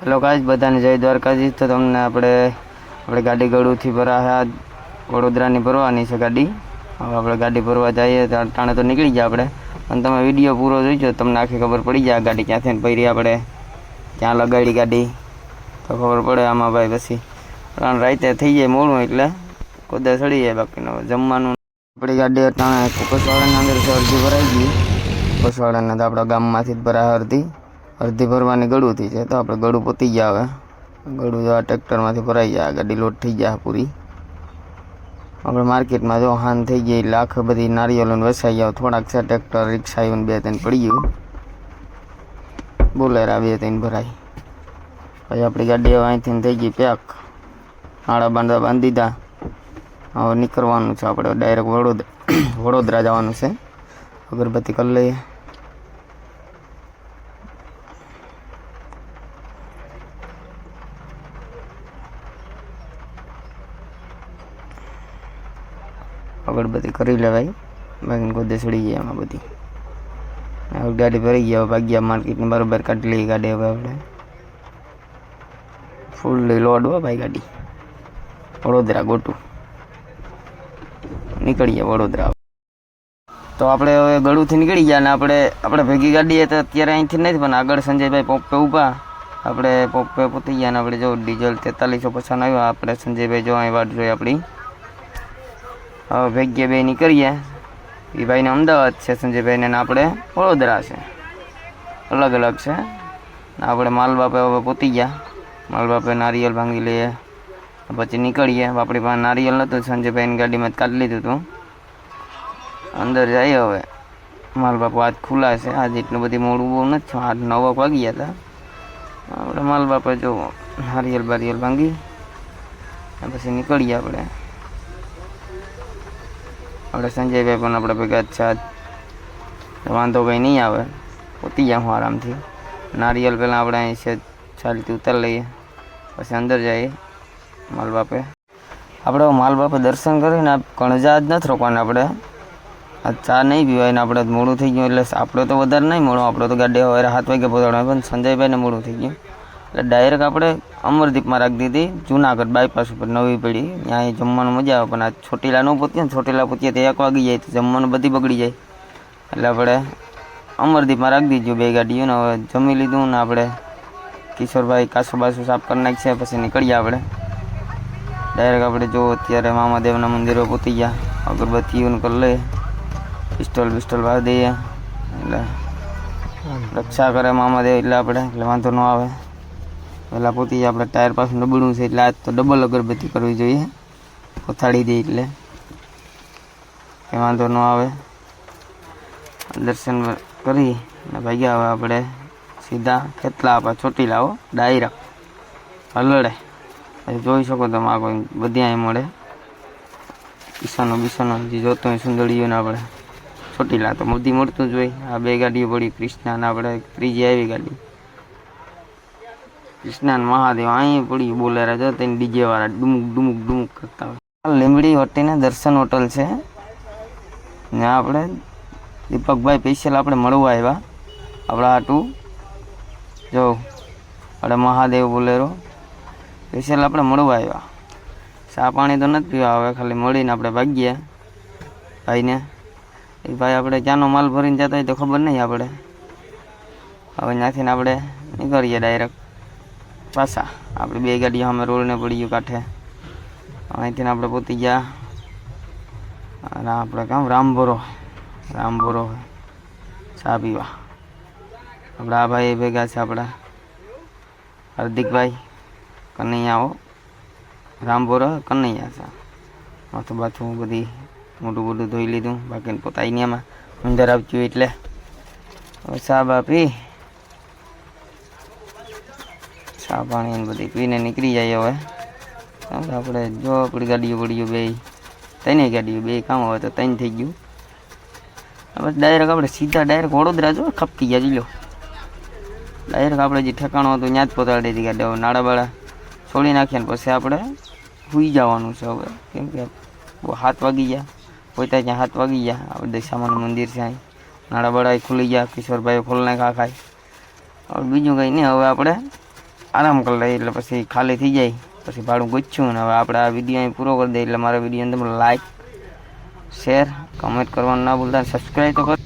Hello guys, બધાને જય દ્વારકાજી તો તમને આપણે આપણે ગાડી ગળુથી ભરાયા વડોદરાની ભરવાની છે ગાડી. હવે આપણે ગાડી ભરવા જઈએ ટાણે તો નીકળી ગયા આપણે. પણ તમે વીડિયો પૂરો જોઈજો, તમને આખી ખબર પડી જાય ગાડી ક્યાંથી ભરી આપણે. ક્યાં લગાડી ગાડી. તો ખબર પડે આમાં ભાઈ પછી. પણ રાતે થઈ જાય મોડું એટલે કુદે સડી જાય બાકીનું. જમવાનું આપણી ગાડી અટાણે કુકસવાડાની અંદર અડધી ભરાઈ ગઈ. કુકસવાડાના તો આપણા ગામમાંથી જ ભરા અડધી. અડધી ભરવાની ગળુંથી છે તો આપણે ગળું પોતી ગયા હવે. ગળું જો આ ટ્રેક્ટરમાંથી ભરાઈ જાય ગાડી લોડ થઈ જાય પૂરી. આપણે માર્કેટમાં જો હાન થઈ ગઈ, લાખ બધી નારિયેળોને વસાઈ ગયા, થોડાક છે ટ્રેક્ટર, રિક્ષા આવીને બે ત્રણ પડી ગયું. બોલેરા બે ત્રણ ભરાઈ. પછી આપણી ગાડી અહીંથી થઈ ગઈ પેક આડા બાંધા બાંધી દીધા. હવે નીકળવાનું છે આપણે ડાયરેક્ટ વડોદરા વડોદરા જવાનું છે. અગરબત્તી કરી લઈએ. અગરબત્તી કરી લેવાય બાકી ગોદે ચડી જાય એમાં બધી હવે ગાડી ભરી ગયા હવે ભાગ્યા માર્કેટની બરોબર કાઢી લઈએ ગાડી હવે આપણે ફૂલ લોડ હો ભાઈ ગાડી વડોદરા ગોટું નીકળીએ વડોદરા તો આપણે હવે ગળુથી નીકળી ગયા ને આપણે આપણે ભેગી ગાડી તો અત્યારે અહીંથી નથી પણ આગળ સંજયભાઈ પોપે ઊભા આપણે પોપે પોતી ગયા ને આપણે જો ડીઝલ તેતાલીસો પછાણ આવ્યો આપણે સંજયભાઈ જો અહીં વાટ જોઈએ આપણી હવે ભેગ્ય બે નીકળીએ એ ભાઈને અમદાવાદ છે સંજયભાઈને ને આપણે વડોદરા છે અલગ અલગ છે ને આપણે માલબાપે હવે પોતી ગયા માલબાપે નારિયેલ ભાંગી લઈએ પછી નીકળીએ આપણી પાસે નારિયેલ નહોતું સંજયભાઈની ગાડીમાં જ કાઢી લીધું હતું અંદર જઈએ હવે માલબાપુ આજ ખુલ્લા છે આજ એટલું બધી મોડું બહુ નથી થયું. આઠ નવ વાગી ગયા હતા આપણે માલબાપે જો નારિયેલ બારિયેલ ભાંગી અને પછી નીકળીએ આપણે આપણે સંજયભાઈ પણ આપણે ભેગા જ છે. વાંધો કંઈ નહીં આવે. પોતી જાઉં આરામથી. નારિયેલ પહેલાં આપણે અહીં છે. ચાલતી ઉતાર લઈએ. પછી અંદર જઈએ. માલબાપે. આપણે માલબાપે દર્શન કરીને કણજા જ નથી રોકવાના આપણે. આ ચા નહીં પીવાય ને આપણે મોડું થઈ ગયું. એટલે આપણે તો વધારે નહીં મળો. આપણે તો ગાડી હવે સાત વાગે પહોંચાડવા પણ સંજયભાઈને મોડું થઈ ગયું. એટલે ડાયરેક્ટ આપણે અમરદીપમાં રાખી દીધી જુનાગઢ બાયપાસ ઉપર નવી પેઢી ત્યાં જમવાનું મજા આવે પણ આ છોટીલા ન પહોંચીએ ને છોટીલા પહોંચીએ તો એક વાગી જાય તો જમવાનું બધી બગડી જાય એટલે આપણે અમરદીપમાં રાખી દીધું બે ગાડીઓ ને હવે જમી લીધું ને આપણે કિશોરભાઈ કાસુ બાસુ સાફ કરી નાખશે પછી નીકળીએ આપણે ડાયરેક્ટ આપણે જો અત્યારે મામાદેવના મંદિરો પહોંચી ગયા અગરબત્તીઓને કરી લઈએ પિસ્ટોલ પિસ્ટોલ વાળી દઈએ એટલે રક્ષા કરે મામાદેવ એટલે આપણે એટલે વાંધો ન આવે પહેલાં પોતી આપણે ટાયર પાછું ડબડું છે એટલે આજ તો ડબલ અગરબત્તી કરવી જોઈએ. પોથાડી દે એટલે. કંઈ વાંધો ન આવે. દર્શન કરી અને ભાગ્યા હવે આપણે સીધા કેટલા આપણા ચોટી લાવો ડાયરેક્ટ. હલડે. જોઈ શકો તમે આ કોઈ બધી અહીં મળે. ઈશાનો બીસાનો જે જોતો હોય સુંદરીઓને આપણે. ચોટીલા તો બધી મળતું જ હોય. આ બે ગાડીઓ પડી ક્રિષ્નાને આપણે ત્રીજી આવી ગાડી. કૃષ્ણા ને મહાદેવ અહીં પડી બોલેરા જો તેને ડીજે વાળા ડુમુક ડુમુક ડુમુક કરતા હોય આ લીંબડી વટીને દર્શન હોટલ છે ને આપણે દીપકભાઈ સ્પેશિયલ આપણે મળવા આવ્યા આપણા હાટું જો આપણે મહાદેવ બોલેરો સ્પેશિયલ આપણે મળવા આવ્યા ચા પાણી તો નથી પીવા હવે ખાલી મળીને આપણે ભાગીએ ભાઈને એ ભાઈ આપણે ક્યાંનો માલ ભરીને જતા હોય તો ખબર નહીં આપણે હવે ત્યાંથી આપણે નીકળીએ ડાયરેક્ટ પાછા આપણે બે ગાડીઓ અમે રોડને પડી ગયું કાંઠે અહીંથી આપણે પહોંચી ગયા અને આપણે કામ રામભરો રામભરો ચા પીવા આપણા આ ભાઈ ભેગા છે આપણા હાર્દિકભાઈ કનૈયાઓ રામભરો કનૈયા છે માથું બાથું બધી મોટું મોટું ધોઈ લીધું બાકી પોતા એમાં અંદર આવતું એટલે હવે ચા બા પી ચા પાણી બધી પીને નીકળી જાય હવે. કેમ કે આપણે જો આપણી ગાડીઓ પડીઓ બે ત્રણેય ગાડીઓ બે કામ હવે તો ત્રણ થઈ ગયું. બસ ડાયરેક્ટ આપણે સીધા ડાયરેક્ટ વડોદરા જો ખપતી ગયા જીલો ડાયરેક્ટ આપણે જે ઠેકાણું હતું, ત્યાં જ પહોંચાડી દીધી ગાડી. હવે નાડા છોડી નાખ્યા ને પછી આપણે સૂઈ જવાનું છે હવે. કેમ કે બહુ હાથ વાગી ગયા. પોતા ત્યાં હાથ વાગી ગયા. આપણે દશામાનું મંદિર છે અહીં. નાડાબાળા ખુલી ગયા કિશોરભાઈ ખોલ નાખા ખાય. હવે બીજું કંઈ નહીં. હવે આપણે આરામ કરી લઈએ એટલે પછી ખાલી થઈ જાય. પછી ભાડું ગુચ્છું ને હવે આપણે આ વીડિયો અહીં પૂરો કરી દઈએ એટલે મારા વિડીયોને તમે લાઈક, શેર કમેન્ટ કરવાનું ના ભૂલતા સબસ્ક્રાઈબ તો કરો